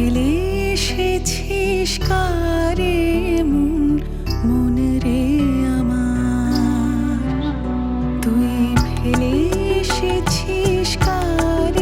ফেলে এসেছিস কারে মন মন রে আমার। তুই ফেলে এসেছিস কারে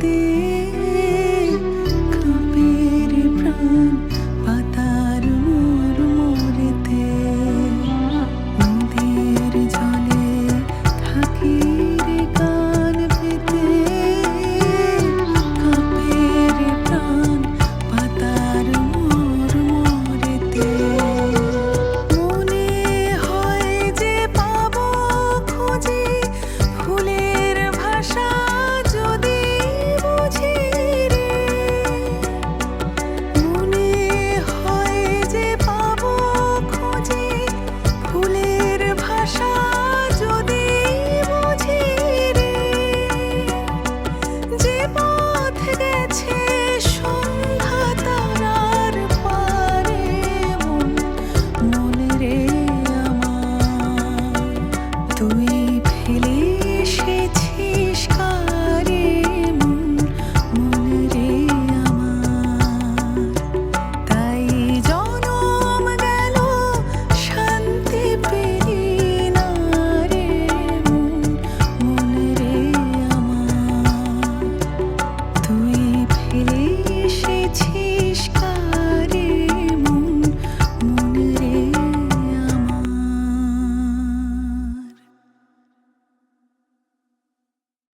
ti. tears.